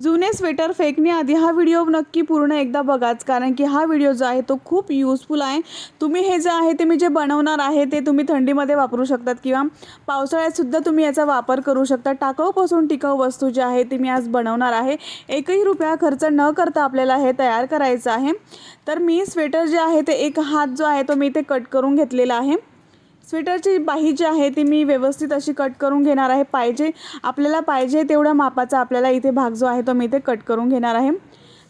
जुने स्वेटर फेकण्याआधी हा व्हिडिओ नक्की पूर्ण एकदा बघाच कारण की हा व्हिडिओ जो आहे तो खूप यूजफुल आहे. तुम्ही हे जे आहे ते मी जे बनवणार आहे ते तुम्ही थंडीमध्ये वापरू शकतात किंवा पावसाळ्यातसुद्धा तुम्ही याचा वापर करू शकता. टाकाऊपासून टिकाऊ वस्तू जी आहे ती मी आज बनवणार आहे. एकही रुपया खर्च न करता आपल्याला हे तयार करायचं आहे. तर मी स्वेटर जे आहे ते एक हात जो आहे तो मी इथे कट करून घेतलेला आहे. स्वेटरची बाही जी आहे ती मी व्यवस्थित अशी कट करून घेणार आहे. पाहिजे आपल्याला पाहिजे तेवढ्या मापाचा आपल्याला इथे भाग जो आहे तो मी इथे कट करून घेणार आहे.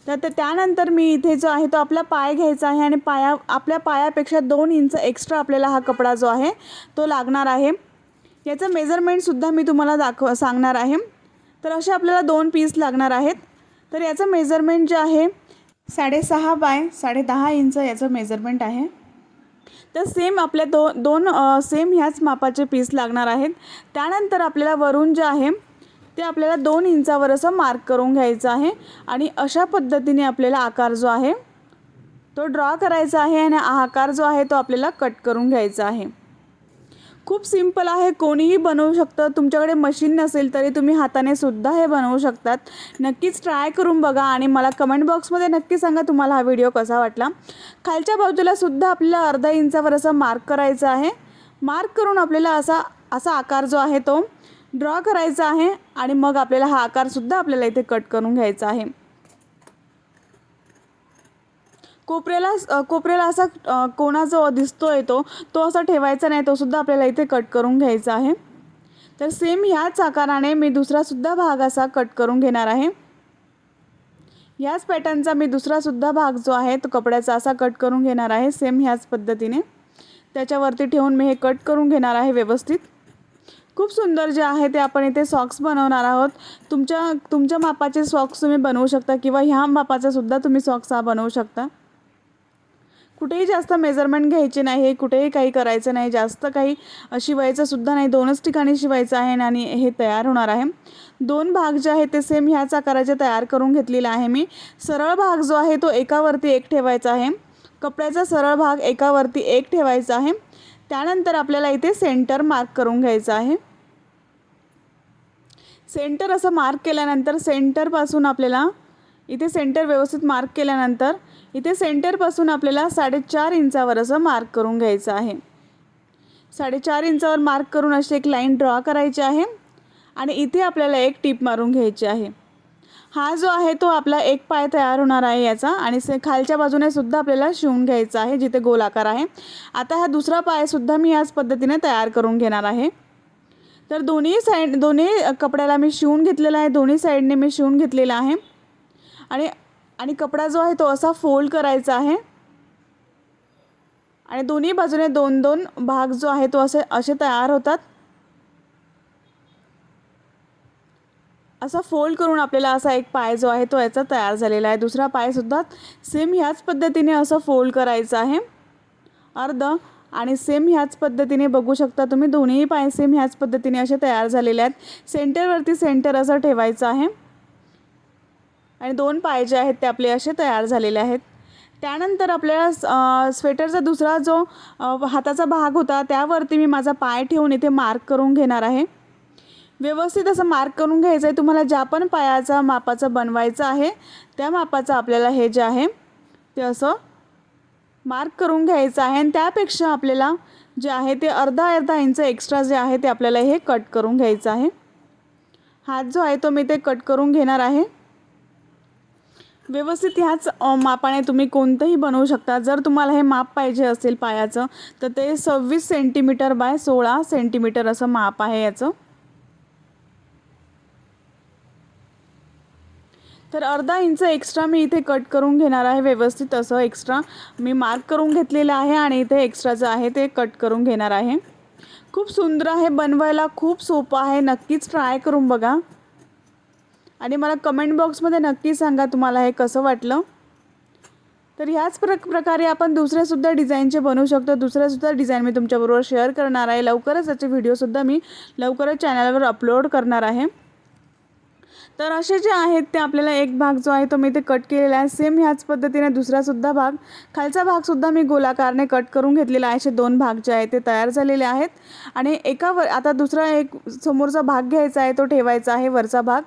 तर त्यानंतर मी इथे जो आहे तो आपला पाय घ्यायचा आहे आणि पाया आपल्या पायापेक्षा दोन इंच एक्स्ट्रा आपल्याला हा कपडा जो आहे तो लागणार आहे. याचं मेजरमेंटसुद्धा मी तुम्हाला दाखव सांगणार आहे. तर असे आपल्याला दोन पीस लागणार आहेत. तर याचं मेजरमेंट जे आहे साडेसहा बाय साडेदहा इंच याचं मेजरमेंट आहे. तर सेम आपल्या दो दोन सेम ह्याच मापाचे पीस लागणार आहेत. त्यानंतर आपल्याला वरून जे आहे ते आपल्याला दोन इंचावर असं मार्क करून घ्यायचं आहे. आणि अशा पद्धतीने आपल्याला आकार जो आहे तो ड्रॉ करायचा आहे आणि आकार जो आहे तो आपल्याला कट करून घ्यायचा आहे. खूप सिंपल आहे कोणीही बनवू शकतं. तुमच्याकडे मशीन नसेल तरी तुम्ही हाताने सुद्धा हे बनवू शकतात. नक्कीच ट्राय करून बघा आणि मला कमेंट बॉक्समध्ये नक्की सांगा तुम्हाला हा व्हिडिओ कसा वाटला. खालच्या बाजूला सुद्धा आपल्याला अर्धा इंचावर असं मार्क करायचं आहे. मार्क करून आपल्याला असा असा आकार जो आहे तो ड्रॉ करायचा आहे आणि मग आपल्याला हा आकारसुद्धा आपल्याला इथे कट करून घ्यायचा आहे. कोपऱ्याला कोपऱ्याला असा कोणा जो दिसतोय तो तो असा ठेवायचा नाही तोसुद्धा आपल्याला इथे कट करून घ्यायचा आहे. तर सेम ह्याच आकाराने मी दुसरासुद्धा भाग असा कट करून घेणार आहे. ह्याच पॅटर्नचा मी दुसरासुद्धा भाग जो आहे तो कपड्याचा असा कट करून घेणार आहे सेम ह्याच पद्धतीने. त्याच्यावरती ठेवून मी हे कट करून घेणार आहे व्यवस्थित. खूप सुंदर जे आहे ते आपण इथे सॉक्स बनवणार आहोत. तुमच्या तुमच्या मापाचे सॉक्स तुम्ही बनवू शकता किंवा ह्या मापाचासुद्धा तुम्ही सॉक्स हा बनवू शकता. कुठेही जास्त मेजरमेंट घ्यायचे नाही कुठेही काही करायचं नाही जास्त काही शिवायचं सुद्धा नाही. दोनच ठिकाणी शिवायचं आहे आणि हे तयार होणार आहे. दोन भाग जे आहे ते सेम ह्याच आकाराचे तयार करून घेतलेला आहे मी. सरळ भाग जो आहे तो एकावरती एक ठेवायचा आहे. कपड्याचा सरळ भाग एकावरती एक ठेवायचा आहे. त्यानंतर आपल्याला इथे सेंटर मार्क करून घ्यायचं आहे. सेंटर असं मार्क केल्यानंतर सेंटरपासून आपल्याला इथे सेंटर व्यवस्थित मार्क केल्यानंतर इथे सेंटरपासून आपल्याला साडेचार इंचावर असं मार्क करून घ्यायचं आहे. साडेचार इंचावर मार्क करून अशी एक लाईन ड्रॉ करायची आहे आणि इथे आपल्याला एक टीप मारून घ्यायची आहे. हा जो आहे तो आपला एक पाय तयार होणार आहे याचा आणि से खालच्या बाजूने सुद्धा आपल्याला शिवून घ्यायचा आहे जिथे गोलाकार आहे. आता हा दुसरा पायसुद्धा मी याच पद्धतीने तयार करून घेणार आहे. तर दोन्ही साईड दोन्ही कपड्याला मी शिवून घेतलेला आहे दोन्ही साईडने मी शिवून घेतलेला आहे. आणि आणि कपडा जो आहे तो असा फोल्ड करायचा आहे. आणि दोन्ही बाजूने दोन दोन भाग जो आहे तो असे असे तयार होतात. असा फोल्ड करून आपल्याला असा एक पाय जो आहे तो याचा तयार झालेला आहे. दुसरा पायसुद्धा सेम ह्याच पद्धतीने असं फोल्ड करायचं आहे. अर्ध आणि सेम ह्याच पद्धतीने बघू शकता तुम्ही. दोन्ही पाय सेम ह्याच पद्धतीने असे तयार झालेले आहेत. सेंटरवरती सेंटर असं ठेवायचं आहे. आणि दोन पाय जे आहेत ते आपले असे तयार झालेले आहेत. त्यानंतर आपल्याला स्वेटरचा दुसरा जो हाताचा भाग होता त्यावरती मी माझा पाय ठेवून इथे मार्क करून घेणार आहे. व्यवस्थित असं मार्क करून घ्यायचं आहे तुम्हाला ज्या पण पायाचा मापाचं बनवायचं आहे त्या मापाचं आपल्याला हे जे आहे ते असं मार्क करून घ्यायचं आहे. आणि त्यापेक्षा आपल्याला जे आहे ते अर्धा अर्धा इंच एक्स्ट्रा जे आहे ते आपल्याला हे कट करून घ्यायचं आहे. हात जो आहे तो मी ते कट करून घेणार आहे. व्यवस्थित ह्याच मापाने तुम्ही कोणतंही बनवू शकता. जर तुम्हाला हे माप पाहिजे असेल पायाचं तर ते सव्वीस सेंटीमीटर बाय सोळा सेंटीमीटर असं माप आहे याचं. तर अर्धा इंच एक्स्ट्रा मी इथे कट करून घेणार आहे व्यवस्थित असं एक्स्ट्रा. मी मार्क करून घेतलेलं आहे आणि इथे एक्स्ट्राचं आहे ते कट करून घेणार आहे. खूप सुंदर आहे बनवायला खूप सोपं आहे. नक्कीच ट्राय करून बघा. आणि मला कमेंट बॉक्समध्ये नक्की सांगा तुम्हाला हे कसं वाटलं. तर ह्याच प्र प्रकारे आपण दुसऱ्यासुद्धा डिझाईनचे बनवू शकतो. दुसऱ्यासुद्धा डिझाईन मी तुमच्याबरोबर शेअर करणार आहे. लवकरच त्याचे व्हिडिओसुद्धा मी लवकरच चॅनलवर अपलोड करणार आहे. तर असे जे आहेत ते आपल्याला एक भाग जो आहे तो मी ते कट केलेला आहे. सेम ह्याच पद्धतीने दुसरासुद्धा भाग. खालचा भागसुद्धा मी गोलाकारने कट करून घेतलेला आहे. असे दोन भाग जे आहेत ते तयार झालेले आहेत. आणि एका वर आता दुसरा एक समोरचा भाग घ्यायचा आहे तो ठेवायचा आहे वरचा भाग.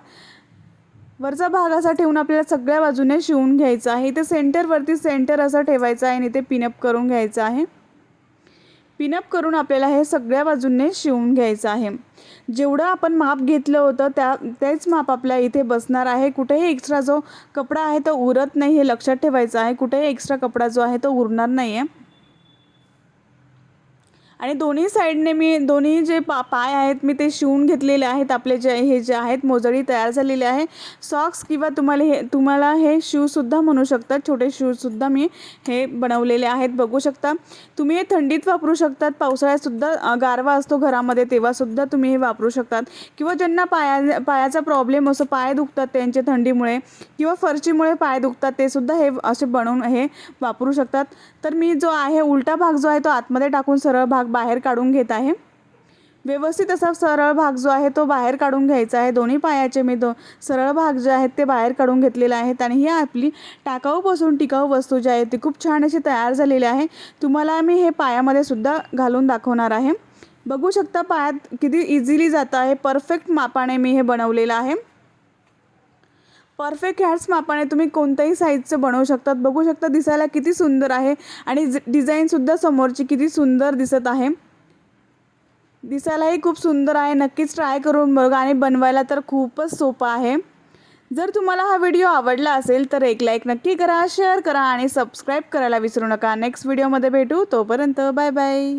वरचा भाग असा ठेवून आपल्याला सगळ्या बाजूने शिवून घ्यायचं आहे. इथे सेंटरवरती सेंटर असं ठेवायचं आहे आणि इथे पिनअप करून घ्यायचं आहे. पिनअप करून आपल्याला हे सगळ्या बाजूंनी शिवून घ्यायचं आहे. जेवढं आपण माप घेतलं होतं त्या तेच माप आपल्या इथे बसणार आहे. कुठेही एक्स्ट्रा जो कपडा आहे तो उरत नाही हे लक्षात ठेवायचं आहे. कुठेही एक्स्ट्रा कपडा जो आहे तो उरणार नाही आहे आणि दोन्ही साईडने मी दोन्ही जे पा पाय आहेत मी ते शिवून घेतलेले आहेत. आपले जे हे जे आहेत मोजडी तयार झालेले आहे. सॉक्स किंवा तुम्हाला हे तुम्हाला हे शूजसुद्धा म्हणू शकतात छोटे शूजसुद्धा मी हे बनवलेले आहेत. बघू शकता. तुम्ही हे थंडीत वापरू शकतात. पावसाळ्यातसुद्धा गारवा असतो घरामध्ये तेव्हासुद्धा तुम्ही हे वापरू शकतात. किंवा ज्यांना पाया पायाचा प्रॉब्लेम असो पाय दुखतात त्यांचे थंडीमुळे किंवा फरचीमुळे पाय दुखतात ते सुद्धा हे असे बनवून हे वापरू शकतात. तर मी जो आहे उलटा भाग जो आहे तो आतमध्ये टाकून सरळ भाग बाहेर काढून घेत आहे. व्यवस्थित असा सरळ भाग जो आहे तो बाहेर काढून घ्यायचा आहे. दोन्ही पायाचे मी दो सरळ भाग जे आहेत ते बाहेर काढून घेतलेले आहेत आणि ही आपली टाकाऊपासून टिकाऊ वस्तू जी आहे ती खूप छान अशी तयार झालेली आहे. तुम्हाला मी हे पायामध्ये सुद्धा घालून दाखवणार आहे. बघू शकता पायात किती इझिली जातं आहे. परफेक्ट मापाने मी हे बनवलेलं आहे. परफेक्ट ह्याच मापाने तुम्ही कोणत्याही साईजचं बनवू शकतात. बघू शकता दिसायला किती सुंदर आहे आणि डिझाईनसुद्धा समोरची किती सुंदर दिसत आहे. दिसायलाही खूप सुंदर आहे. नक्कीच ट्राय करून बघा आणि बनवायला तर खूपच सोपं आहे. जर तुम्हाला हा व्हिडिओ आवडला असेल तर एक लाईक नक्की करा शेअर करा आणि सबस्क्राईब करायला विसरू नका. नेक्स्ट व्हिडिओमध्ये भेटू. तोपर्यंत बाय बाय.